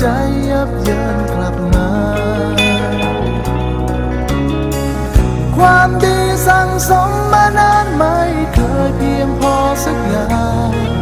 ใจยับเยินกลับมา ความดีสั่งสมมานานไม่เคยเพียงพอสักอย่าง